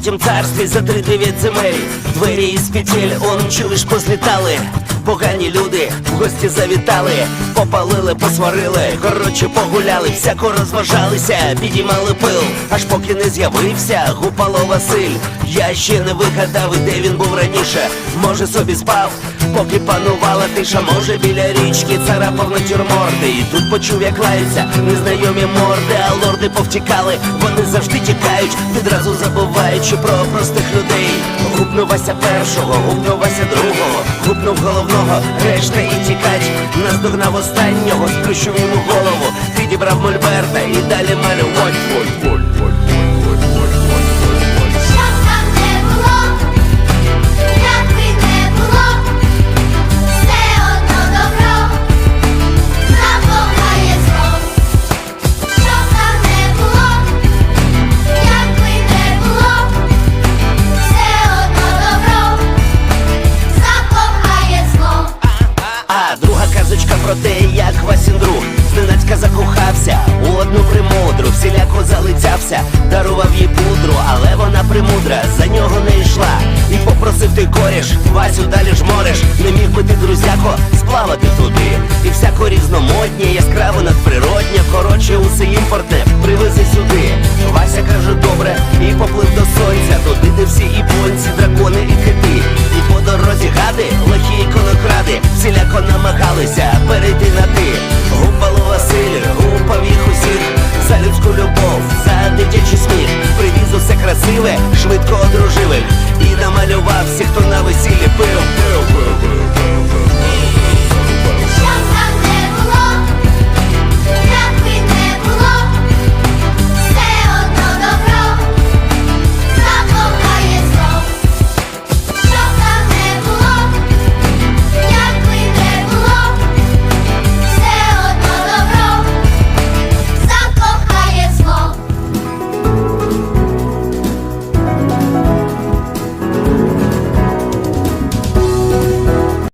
третім царстві за три дев'ять земель. Двері із петель, он чуєш, позлітали. Погані люди в гості завітали, попалили, посварили, коротше погуляли, всяко розважалися, підіймали пил, аж поки не з'явився Гупало Василь. Я ще не вигадав, де він був раніше. Може собі спав, поки панувала тиша, може біля річки царапав натюрморти. І тут почув, як лаються незнайомі морди, а лорди повтікали, вони завжди тікають, відразу забуваючи про простих людей. Гупнув Вася першого, гупнув Вася другого, гупнув головного, решта і тікать. Наздогнав останнього, сплющив йому голову, підібрав мольберта і далі малювать. Казочка про те, як Васін друг зненацька закохався у одну примудру, всіляко залицявся, дарував їй пудру, але вона примудра за нього не йшла. І попросив ти коріш, Васю далі ж мореш, не міг би ти, друзяко, всіляко намагалися перейти на ти Гупало Василь, гупав їх усіх. За людську любов, за дитячий сміх, привіз усе красиве, швидко одружили. І намалював всіх, хто на.